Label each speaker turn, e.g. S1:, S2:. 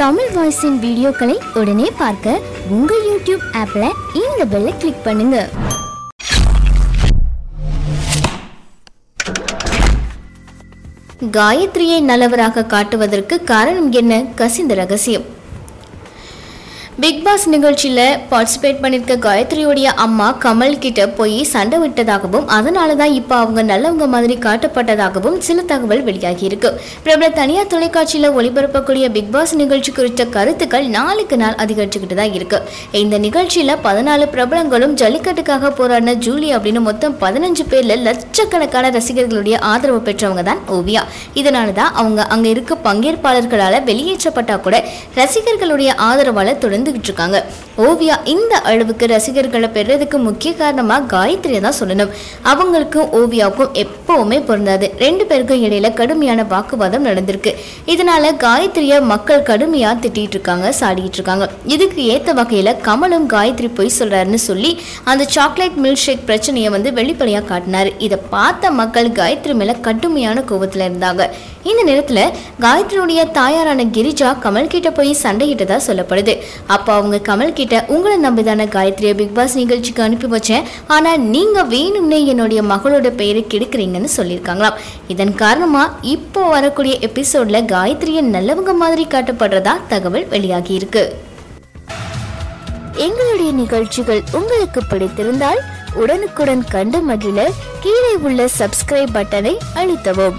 S1: தமிழ் வாய்ஸின் வீடியோக்களை உடனே பார்க்க உங்கள் யூடியூப் ஆப்பில் இந்த பெல்லை கிளிக் பண்ணுங்க. காயத்ரியை நல்லவராக காட்டுவதற்கு காரணம் என்ன? கசிந்த ரகசியம். பிக் பாஸ் நிகழ்ச்சியில் பார்ட்டிசிபேட் பண்ணியிருக்க காயத்ரியோடைய அம்மா கமல் கிட்ட போய் சண்டை விட்டதாகவும் அதனால தான் இப்போ அவங்க நல்லவங்க மாதிரி காட்டப்பட்டதாகவும் சில தகவல் வெளியாகி இருக்கு. பிரபல தனியார் தொலைக்காட்சியில் ஒளிபரப்பக்கூடிய பிக் பாஸ் நிகழ்ச்சி குறித்த கருத்துக்கள் நாளுக்கு நாள் அதிகரிச்சுக்கிட்டு தான் இருக்கு. இந்த நிகழ்ச்சியில் பதினாலு பிரபலங்களும் ஜல்லிக்கட்டுக்காக போராடின ஜூலி அப்படின்னு மொத்தம் பதினஞ்சு பேர்ல லட்சக்கணக்கான ரசிகர்களுடைய ஆதரவு பெற்றவங்க தான் ஓவியா. இதனால தான் அவங்க அங்க இருக்க பங்கேற்பாளர்களால வெளியேற்றப்பட்டா கூட ரசிகர்களுடைய ஆதரவால தொடர்ந்துகிட்டு இருக்காங்க ஓவியா இந்த அளவுக்கு ரசிகர்களை பெறதுக்கு முக்கிய காரணமாக காயத்ரியை தான் சொல்லணும். அவங்களுக்கும் ஓவியாவுக்கும் எப்பவுமே பொருந்தாது. ரெண்டு பேருக்கும் இடையில கடுமையான வாக்குவாதம் நடந்திருக்கு. இதனால காயத்ரியை மக்கள் கடுமையாக திட்டிட்டு இருக்காங்க சாடிக்கிட்டு இருக்காங்க இதுக்கு ஏற்ற வகையில் கமலும் காயத்ரி பொய் சொல்றாருன்னு சொல்லி அந்த சாக்லேட் மில்க் ஷேக் பிரச்சனையை வந்து வெளிப்படையாக காட்டினாரு. இதை பார்த்த மக்கள் காயத்ரி மேலே கடுமையான கோபத்துல இருந்தாங்க. இந்த நேரத்தில் காயத்ரியுடைய தாயாரான கிரிஜா கமல் கிட்ட போய் சண்டையிட்டதா சொல்லப்படுது. அப்போ அவங்க கமல் கிட்ட உங்களை நம்பிதான காயத்ரியை பிக் பாஸ் நிகழ்ச்சிக்கு அனுப்பி வச்சேன். ஆனால் நீங்கள் வேணும்னே என்னுடைய மகளோட பெயரை கெடுக்கிறீங்கன்னு சொல்லியிருக்காங்களாம். இதன் காரணமாக இப்போ வரக்கூடிய எபிசோட்ல காயத்ரியை நல்லவங்க மாதிரி காட்டப்படுறதா தகவல் வெளியாகி இருக்கு. எங்களுடைய நிகழ்ச்சிகள் உங்களுக்கு பிடித்திருந்தால் உடனுக்குடன் கண்டு மகிழ கீழே உள்ள சப்ஸ்கிரைப் பட்டனை அழுத்தவும்.